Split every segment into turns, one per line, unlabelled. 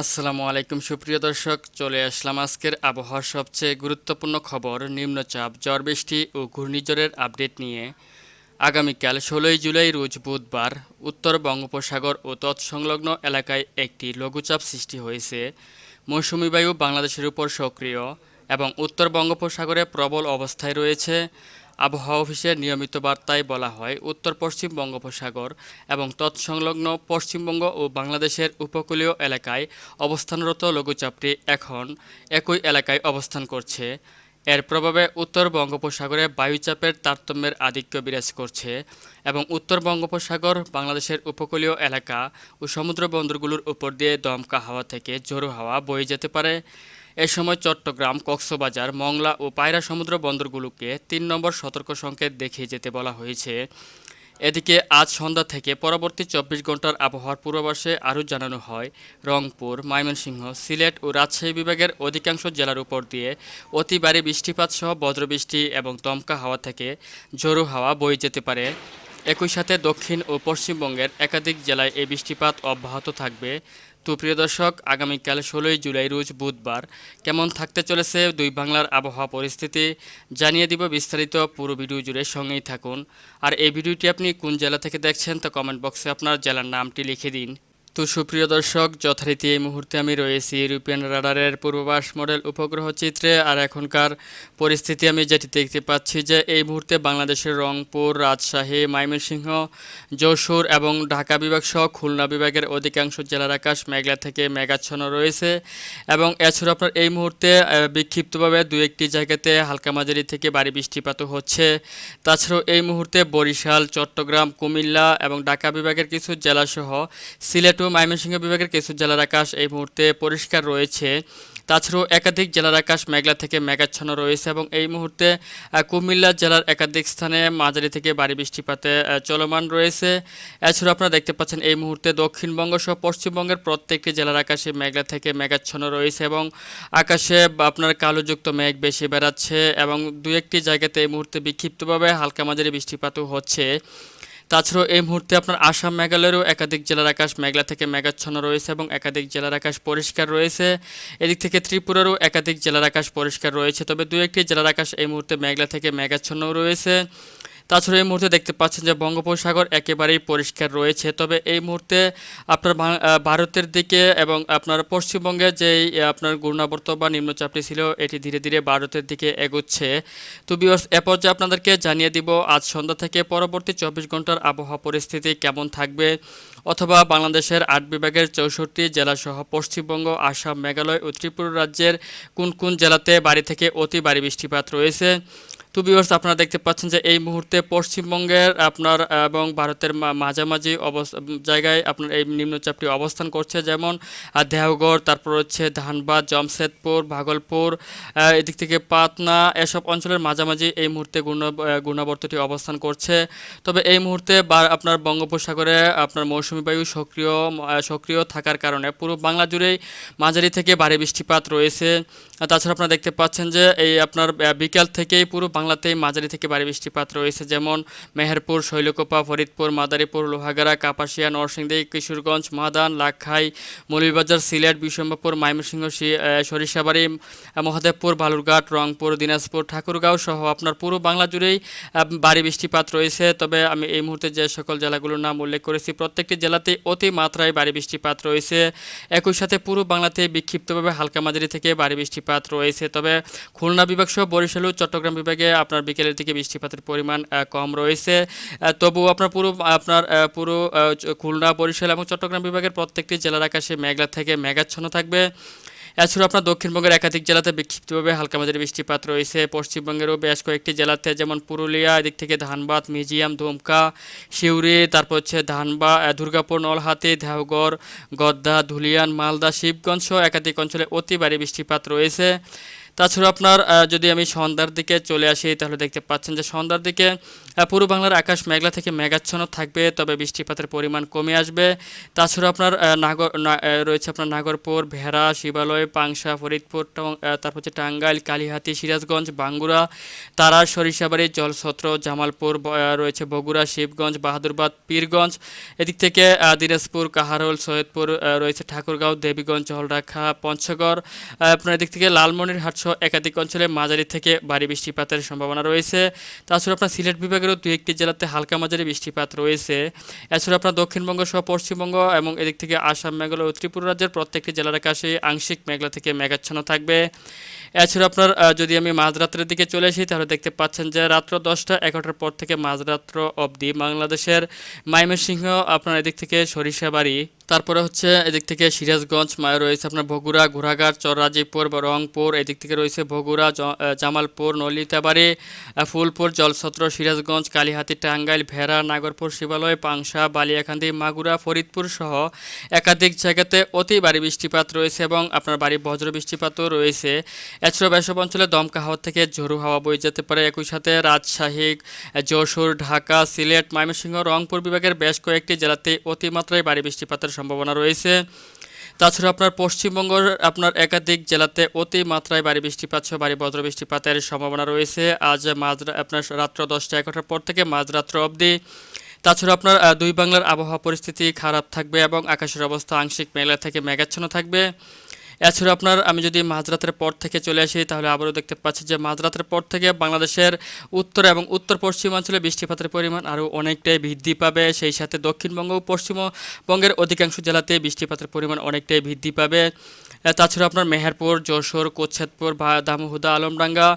আসসালামু আলাইকুম, সুপ্রিয় দর্শক। চলে আসলাম আজকের আবহাওয়ার সবচেয়ে গুরুত্বপূর্ণ খবর, নিম্নচাপ, ঝড় বৃষ্টি ও ঘূর্ণিঝড়ের আপডেট নিয়ে। আগামীকাল ষোলোই জুলাই রোজ বুধবার উত্তর বঙ্গোপসাগর ও তৎসংলগ্ন এলাকায় একটি লঘুচাপ সৃষ্টি হয়েছে। মৌসুমী বায়ু বাংলাদেশের উপর সক্রিয় এবং উত্তর বঙ্গোপসাগরে প্রবল অবস্থায় রয়েছে। আবহাওয়া অফিসের নিয়মিত বার্তায় বলা হয়, উত্তর পশ্চিম বঙ্গোপসাগর এবং তৎসংলগ্ন পশ্চিমবঙ্গ ও বাংলাদেশের উপকূলীয় এলাকায় অবস্থানরত লঘুচাপটি এখন একই এলাকায় অবস্থান করছে। এর প্রভাবে উত্তর বঙ্গোপসাগরে বায়ুচাপের তারতম্যের আধিক্য বিরাজ করছে এবং উত্তর বঙ্গোপসাগর, বাংলাদেশের উপকূলীয় এলাকা ও সমুদ্র বন্দরগুলোর উপর দিয়ে দমকা হাওয়া থেকে জোরো হাওয়া বয়ে যেতে পারে। এ সময় চট্টগ্রাম, কক্সবাজার, মংলা ও পায়রা সমুদ্র বন্দরগুলোকে তিন নম্বর সতর্ক সংকেত দেখিয়ে যেতে বলা হয়েছে। এদিকে আজ সন্ধ্যা থেকে পরবর্তী চব্বিশ ঘণ্টার আবহাওয়ার পূর্বাভাসে আরও জানানো হয়, রংপুর, ময়মনসিংহ, সিলেট ও রাজশাহী বিভাগের অধিকাংশ জেলার উপর দিয়ে অতি ভারী বৃষ্টিপাত সহ বজ্রবৃষ্টি এবং দমকা হাওয়া থেকে ঝোড়ো হাওয়া বয়ে যেতে পারে। একই সাথে দক্ষিণ ও পশ্চিমবঙ্গের একাধিক জেলায় এই বৃষ্টিপাত অব্যাহত থাকবে। তো প্রিয় দর্শক, আগামীকাল ষোলোই জুলাই রোজ বুধবার কেমন থাকতে চলেছে দুই বাংলার আবহাওয়া পরিস্থিতি জানিয়ে দিব বিস্তারিত পুরো ভিডিও জুড়ে সঙ্গেই থাকুন। আর এই ভিডিওটি আপনি কোন জেলা থেকে দেখছেন তা কমেন্ট বক্সে আপনার জেলার নামটি লিখে দিন। তো সুপ্রিয় দর্শক, যথারীতি এই মুহূর্তে আমি রয়েছি ইউরোপিয়ান রাডারের পূর্বাভাস মডেল উপগ্রহ চিত্রে। আর এখনকার পরিস্থিতি আমি যেটি দেখতে পাচ্ছি যে এই মুহূর্তে বাংলাদেশের রংপুর, রাজশাহী, ময়মনসিংহ, যশোর এবং ঢাকা বিভাগ সহ খুলনা বিভাগের অধিকাংশ জেলার আকাশ মেঘলা থেকে মেঘাচ্ছন্ন রয়েছে। এবং এছাড়া আপনার এই মুহূর্তে বিক্ষিপ্তভাবে দু একটি জায়গাতে হালকা মাঝারি থেকে ভারী বৃষ্টিপাত হচ্ছে। তাছাড়াও এই মুহূর্তে বরিশাল, চট্টগ্রাম, কুমিল্লা এবং ঢাকা বিভাগের কিছু জেলাসহ সিলেট ও ময়মনসিংহ বিভাগের কিছু জেলার আকাশ এই মুহূর্তে পরিষ্কার রয়েছে। তাছাড়াও একাধিক জেলার আকাশ মেঘলা থেকে মেঘাচ্ছন্ন রয়েছে এবং এই মুহূর্তে কুমিল্লা জেলার একাধিক স্থানে মাঝারি থেকে ভারী বৃষ্টিপাতে চলমান রয়েছে। এছাড়াও আপনারা দেখতে পাচ্ছেন এই মুহূর্তে দক্ষিণবঙ্গ সহ পশ্চিমবঙ্গের প্রত্যেকটি জেলার আকাশে মেঘলা থেকে মেঘাচ্ছন্ন রয়েছে এবং আকাশে আপনার কালোযুক্ত মেঘ বেশি বেড়াচ্ছে এবং দু একটি জায়গাতে এই মুহূর্তে বিক্ষিপ্তভাবে হালকা মাঝারি বৃষ্টিপাতও হচ্ছে। তাছাড়াও এই মুহূর্তে আপনার আসাম মেঘালয়েরও একাধিক জেলার আকাশ মেঘলা থেকে মেঘাচ্ছন্ন রয়েছে এবং একাধিক জেলার আকাশ পরিষ্কার রয়েছে। এদিক থেকে ত্রিপুরারও একাধিক জেলার আকাশ পরিষ্কার রয়েছে, তবে দু একটি জেলার আকাশ এই মুহূর্তে মেঘলা থেকে মেঘাচ্ছন্নও রয়েছে। তাছাড়া এই মুহূর্তে দেখতে পাচ্ছেন যে বঙ্গোপসাগর একেবারেই পরিষ্কার রয়েছে। তবে এই মুহূর্তে আপনার ভারতের দিকে এবং আপনার পশ্চিমবঙ্গে যেই আপনার ঘূর্ণাবর্ত বা নিম্নচাপটি ছিল, এটি ধীরে ধীরে ভারতের দিকে এগোচ্ছে। তো বিয়ার্স এ পর্যায়ে আপনাদেরকে জানিয়ে দিব, আজ সন্ধ্যা থেকে পরবর্তী চব্বিশ ঘণ্টার আবহাওয়া পরিস্থিতি কেমন থাকবে? অথবা বাংলাদেশের আট বিভাগের চৌষট্টি জেলাসহ পশ্চিমবঙ্গ, আসাম, মেঘালয় ও ত্রিপুরা রাজ্যের কোন কোন জেলাতে বাড়ি থেকে অতি ভারী বৃষ্টিপাত রয়েছে? তো ভিউয়ার্স আপনারা দেখতে পাচ্ছেন যে এই মুহূর্তে পশ্চিমবঙ্গের আপনার এবং ভারতের মাঝামাঝি অবস- জায়গায় আপনার এই নিম্নচাপটি অবস্থান করছে। যেমন দেওঘর তারপর হচ্ছে ধানবাদ জমশেদপুর ভাগলপুর এদিক থেকে পাতনা এসব অঞ্চলের মাঝামাঝি এই মুহূর্তে ঘূর্ণ আহ, ঘূর্ণাবর্তটি অবস্থান করছে। তবে এই মুহূর্তে আপনার বঙ্গোপসাগরে আপনার মৌসুমী বায়ু সক্রিয় সক্রিয় থাকার কারণে পুরো বাংলা জুড়েই মাঝারি থেকে ভারী বৃষ্টিপাত রয়েছে। তাছাড়া আপনারা দেখতে পাচ্ছেন যে এই আপনার বিকাল থেকেই পুরো বাংলাতেই মাঝারি থেকে ভারী বৃষ্টিপাত রয়েছে। যেমন মেহেরপুর, শৈলকোপা, ফরিদপুর, মাদারীপুর, লোহাগাড়া, কাপাসিয়া, নরসিংদী, কিশোরগঞ্জ, মাদান লাখাই মৌলভীবাজার, সিলেট বিশম্বরপুর ময়মনসিংহ সরিষাবাড়ি, মহাদেবপুর, বালুরঘাট, রংপুর, দিনাজপুর, ঠাকুরগাঁও সহ আপনার পুরো বাংলা জুড়েই ভারী বৃষ্টিপাত রয়েছে। তবে আমি এই মুহূর্তে যে সকল জেলাগুলোর নাম উল্লেখ করেছি, প্রত্যেকটি জেলাতেই অতি মাত্রায় ভারী বৃষ্টিপাত রয়েছে। একই সাথে পুরো বাংলাতে বিক্ষিপ্তভাবে হালকা মাঝারি থেকে ভারী বৃষ্টিপাত রয়েছে। তবে খুলনা বিভাগ সহ বরিশাল ও চট্টগ্রাম বিভাগে আপনার বিকেলের দিকে বৃষ্টিপাতের পরিমাণ কম রয়েছে। তবু তবুও আপনার পুরো আপনার পুরো খুলনা, বরিশাল এবং চট্টগ্রাম বিভাগের প্রত্যেকটি জেলার আকাশে মেঘলা থেকে মেঘাচ্ছন্ন থাকবে। এছাড়াও আপনার দক্ষিণবঙ্গের একাধিক জেলাতে বিক্ষিপ্তভাবে হালকা মাঝারি বৃষ্টিপাত রয়েছে। পশ্চিমবঙ্গেরও বেশ কয়েকটি জেলাতে যেমন পুরুলিয়া, এদিক থেকে ধানবাদ, মিউজিয়াম দুমকা সিউড়ি, তারপর হচ্ছে ধানবা দুর্গাপুর নলহাতি দেওঘর, গদ্দা, ধুলিয়ান, মালদা শিবগঞ্জ সহ একাধিক অঞ্চলে অতি ভারী বৃষ্টিপাত রয়েছে। তাছাড়া আপনার যদি আমি সন্ধ্যার দিকে চলে আসি, তাহলে দেখতে পাচ্ছেন যে সন্ধ্যার দিকে পূর্ব বাংলার আকাশ মেঘলা থেকে মেঘাচ্ছন্ন থাকবে, তবে বৃষ্টিপাতের পরিমাণ কমে আসবে। তাছাড়া আপনার নাগর রয়েছে আপনার নাগরপুর, ভেড়া, শিবালয়, পাংশা, ফরিদপুর তারপর হচ্ছে টাঙ্গাইল, কালীহাতি, সিরাজগঞ্জ, বাঙ্গুরা, তারা, সরিষাবাড়ি জলছত্র জামালপুর রয়েছে বগুড়া, শিবগঞ্জ, বাহাদুরবাদ, পীরগঞ্জ। এদিক থেকে দিনাজপুর, কাহারোল, সৈয়দপুর রয়েছে ঠাকুরগাঁও, দেবীগঞ্জ, জলঢাকা, পঞ্চগড়। আপনার এদিক থেকে লালমনিরহাট সহ একাধিক অঞ্চলে মাঝারি থেকে ভারী বৃষ্টিপাতের সম্ভাবনা রয়েছে। তাছাড়া আপনার সিলেট বিভাগেরও দু একটি জেলাতে হালকা মাঝারি বৃষ্টিপাত রয়েছে। এছাড়া আপনার দক্ষিণবঙ্গ সহ পশ্চিমবঙ্গ এবং এদিক থেকে আসাম, মেঘালয় ও ত্রিপুরা রাজ্যের প্রত্যেকটি জেলার আকাশে আংশিক মেঘলা থেকে মেঘাচ্ছন্ন থাকবে। এছাড়া আপনার যদি আমি মাঝরাত্রের দিকে চলে আসি, তাহলে দেখতে পাচ্ছেন যে রাত্র দশটা এগারোটার পর থেকে মাঝরাত্র অবধি বাংলাদেশের ময়মনসিংহ, আপনার এদিক থেকে সরিষাবাড়ি তারপরে হচ্ছে এদিক থেকে সিরাজগঞ্জ মা- রয়েছে আপনার বগুড়া, ঘোড়াঘাট, চররাজিপুর বা রংপুর এদিক থেকে রয়েছে বগুড়া জামালপুর, নলিতাবাড়ি ফুলপুর, জলছত্র, সিরাজগঞ্জ, কালীহাতি, টাঙ্গাইল, ভেড়া, নাগরপুর, শিবালয়, পাংশা বালিয়াকান্দি মাগুরা, ফরিদপুর সহ একাধিক জায়গাতে অতি ভারী বৃষ্টিপাত রয়েছে এবং আপনার বাড়ি বজ্র বৃষ্টিপাতও রয়েছে। এছাড়াও এসব অঞ্চলে দমকা হাওয়া থেকে ঝোড়ো হাওয়া বয়ে যেতে পারে। একই সাথে রাজশাহী, যশোর, ঢাকা, সিলেট, ময়মনসিংহ, রংপুর বিভাগের বেশ কয়েকটি জেলাতে অতিমাত্রায় ভারী বৃষ্টিপাতের সম্ভাবনা রয়েছে। তাছাড়া আপনার পশ্চিমবঙ্গের আপনার একাধিক জেলাতে অতি মাত্রায় বাড়ি বৃষ্টিপাত সহ ভারী বজ্র বৃষ্টিপাতের সম্ভাবনা রয়েছে। আজ মাঝরা, আপনার রাত্র দশটা এগারোটার পর থেকে মাঝরাত্র অবধি। তাছাড়া আপনার দুই বাংলার আবহাওয়া পরিস্থিতি খারাপ থাকবে এবং আকাশের অবস্থা আংশিক মেলা থেকে মেঘাচ্ছন্ন থাকবে। এছাড়া আপনার আমি যদি মাঝরাতের পর থেকে চলে আসি, তাহলে আবারও দেখতে পাচ্ছি যে মাঝরাতের পর থেকে বাংলাদেশের উত্তর এবং উত্তর পশ্চিমাঞ্চলে বৃষ্টিপাতের পরিমাণ আরও অনেকটাই বৃদ্ধি পাবে। সেই সাথে দক্ষিণবঙ্গ ও পশ্চিমবঙ্গের অধিকাংশ জেলাতে বৃষ্টিপাতের পরিমাণ অনেকটাই বৃদ্ধি পাবে। তাছাড়া আপনার মেহেরপুর, যশোর কোচ্ছেদপুর দামোহুদা আলমডাঙ্গা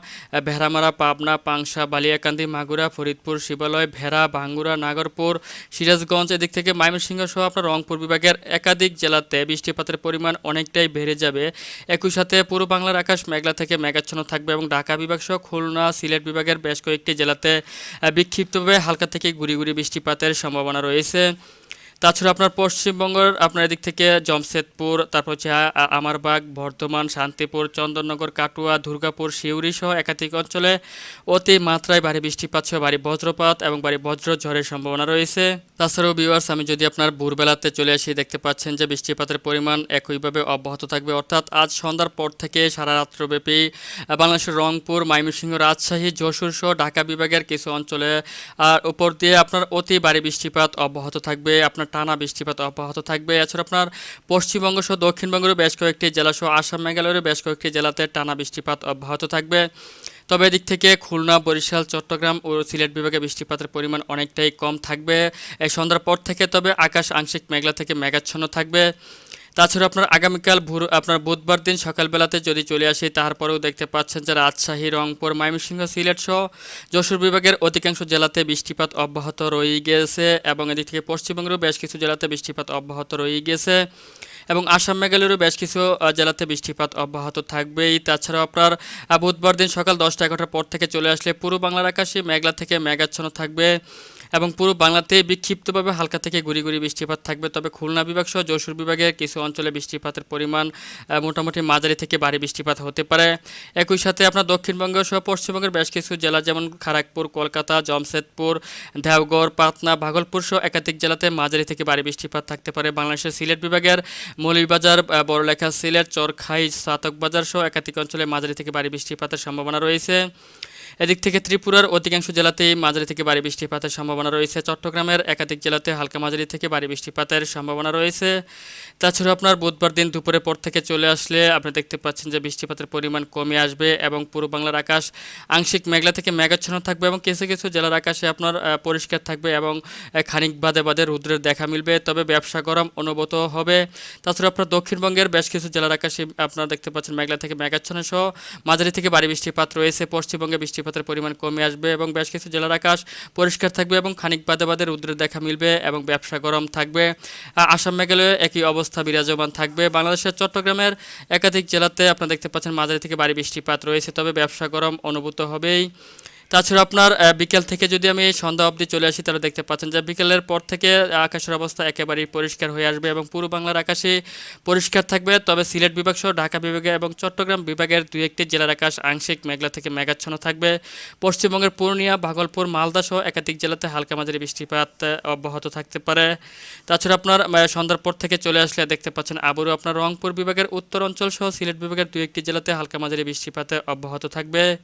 ভেড়ামারা, পাবনা, পাংশা, বালিয়াকান্দি, মাগুরা, ফরিদপুর, শিবালয়, ভেড়া ভাঙ্গুরা নাগরপুর, সিরাজগঞ্জ, এদিক থেকে ময়মনসিংহ সহ আপনার রংপুর বিভাগের একাধিক জেলাতে বৃষ্টিপাতের পরিমাণ অনেকটাই বেড়ে যাবে। একই সাথে পূর্ব বাংলার আকাশ মেঘলা থেকে মেঘাচ্ছন্ন থাকবে এবং ঢাকা বিভাগ সহ খুলনা, সিলেট বিভাগের বেশ কয়েকটি জেলাতে বিক্ষিপ্তভাবে হালকা থেকে গুড়ি গুড়ি বৃষ্টিপাতের সম্ভাবনা রয়েছে। তাছাড়া আপনার পশ্চিমবঙ্গের আপনার এদিক থেকে জমশেদপুর, তারপর হচ্ছে আমারবাগ, বর্ধমান, শান্তিপুর, চন্দননগর, কাটুয়া, দুর্গাপুর, সিউড়ি সহ একাধিক অঞ্চলে অতি মাত্রায় ভারী বৃষ্টিপাত সহ ভারী বজ্রপাত এবং ভারী বজ্র ঝড়ের সম্ভাবনা রয়েছে। তাছাড়াও ভিউয়ার্স আমি যদি আপনার ভোরবেলাতে চলে আসি, দেখতে পাচ্ছেন যে বৃষ্টিপাতের পরিমাণ একইভাবে অব্যাহত থাকবে। অর্থাৎ আজ সন্ধ্যার পর থেকে সারা রাত্রব্যাপী বাংলাদেশের রংপুর, ময়মনসিংহ, রাজশাহী, যশোর সহ ঢাকা বিভাগের কিছু অঞ্চলে আর উপর দিয়ে আপনার অতি ভারী বৃষ্টিপাত অব্যাহত থাকবে। আপনার টানা বৃষ্টিপাত অব্যাহত থাকবে। এছাড়া আপনার পশ্চিমবঙ্গ সহ দক্ষিণবঙ্গেরও বেশ কয়েকটি জেলা সহ আসাম, মেঘালয়েরও বেশ কয়েকটি জেলাতে টানা বৃষ্টিপাত অব্যাহত থাকবে। তবে এদিক থেকে খুলনা, বরিশাল, চট্টগ্রাম ও সিলেট বিভাগে বৃষ্টিপাতের পরিমাণ অনেকটাই কম থাকবে। এই সন্ধ্যার পর থেকে তবে আকাশ আংশিক মেঘলা থেকে মেঘাচ্ছন্ন থাকবে। তাছাড়া আপনার আগামীকাল ভোর, আপনার বুধবার দিন সকালবেলাতে যদি চলে আসি, তারপরেও দেখতে পাচ্ছেন যে রাজশাহী রংপুর, ময়মনসিংহ, সিলেট সহ যশোর বিভাগের অধিকাংশ জেলাতে বৃষ্টিপাত অব্যাহত রয়ে গেছে এবং এদিক থেকে পশ্চিমবঙ্গেরও বেশ কিছু জেলাতে বৃষ্টিপাত অব্যাহত রয়ে গেছে এবং আসাম মেঘালয়েরও বেশ কিছু জেলাতে বৃষ্টিপাত অব্যাহত থাকবেই। তাছাড়াও আপনার বুধবার দিন সকাল দশটা এগারোটার পর থেকে চলে আসলে পুরো বাংলার আকাশে মেঘলা থেকে মেঘাচ্ছন্ন থাকবে। এবং পুরো বাংলাতে বিক্ষিপ্তভাবে হালকা থেকে গুড়ি গুড়ি বৃষ্টিপাত থাকবে। তবে খুলনা বিভাগ সহ যশোর বিভাগের কিছু অঞ্চলে বৃষ্টিপাতের পরিমাণ মোটামুটি মাঝারি থেকে ভারী বৃষ্টিপাত হতে পারে। একই সাথে আপনার দক্ষিণবঙ্গ সহ পশ্চিমবঙ্গের বেশ কিছু জেলা যেমন খড়গপুর কলকাতা, জমশেদপুর দেওগড় পাটনা, ভাগলপুর সহ একাধিক জেলাতে মাঝারি থেকে ভারী বৃষ্টিপাত থাকতে পারে। বাংলাদেশের সিলেট বিভাগের মৌলভীবাজার বড়লেখা, সিলেট, চরখাই, সাতকবাজার সহ একাধিক অঞ্চলে মাঝারি থেকে ভারী বৃষ্টিপাতের সম্ভাবনা রয়েছে। এদিক থেকে ত্রিপুরার অধিকাংশ জেলাতেই মাঝারি থেকে ভারী বৃষ্টিপাতের সম্ভাবনা রয়েছে। চট্টগ্রামের একাধিক জেলাতে হালকা মাঝারি থেকে ভারী বৃষ্টিপাতের সম্ভাবনা রয়েছে। তাছাড়া আপনার বুধবার দিন দুপুরের পর থেকে চলে আসলে আপনি দেখতে পাচ্ছেন যে বৃষ্টিপাতের পরিমাণ কমে আসবে এবং পূর্ব বাংলার আকাশ আংশিক মেঘলা থেকে মেঘাচ্ছন্ন থাকবে এবং কিছু কিছু জেলার আকাশে আপনার পরিষ্কার থাকবে এবং খানিক বাদে বাদে রুদ্রের দেখা মিলবে। তবে ব্যবসা গরম অনুভূত হবে। তাছাড়া আপনার দক্ষিণবঙ্গের বেশ কিছু জেলার আকাশে আপনারা দেখতে পাচ্ছেন মেঘলা থেকে মেঘাচ্ছন্ন সহ মাঝারি থেকে ভারী বৃষ্টিপাত রয়েছে। পশ্চিমবঙ্গে বৃষ্টিপাতের পরিমাণ কমে আসবে এবং বেশ কিছু জেলার আকাশ পরিষ্কার থাকবে এবং খানিক বাদে বাদে রুদ্রের দেখা মিলবে এবং ব্যবসা গরম থাকবে। আসাম মেঘালয়ে একই অবস্থা বিরাজমান থাকবে। বাংলাদেশের চট্টগ্রামের একাধিক জেলাতে আপনারা দেখতে পাচ্ছেন মাঝারি থেকে বাড়ি বৃষ্টিপাত রয়েছে, তবে ব্যবসা গরম অনুভূত হবেই। তাছাড়া আপনার বিকেল থেকে যদি আমি সন্ধ্যা অবধি চলে আসি, তাহলে দেখতে পাচ্ছেন যে বিকেলের পর থেকে আকাশের অবস্থা একেবারেই পরিষ্কার হয়ে আসবে এবং পুরো বাংলার আকাশে পরিষ্কার থাকবে। তবে সিলেট বিভাগ সহ ঢাকা বিভাগে এবং চট্টগ্রাম বিভাগের দুই একটি জেলার আকাশ আংশিক মেঘলা থেকে মেঘাচ্ছন্ন থাকবে। পশ্চিমবঙ্গের পূর্ণিয়া, ভাগলপুর, মালদা সহ একাধিক জেলাতে হালকা মাঝারি বৃষ্টিপাত অব্যাহত থাকতে পারে। তাছাড়া আপনার সন্ধ্যার পর থেকে চলে আসলে দেখতে পাচ্ছেন আবারও আপনার রংপুর বিভাগের উত্তর অঞ্চল সহ সিলেট বিভাগের দুই একটি জেলাতে হালকা মাঝারি বৃষ্টিপাতে অব্যাহত থাকবে।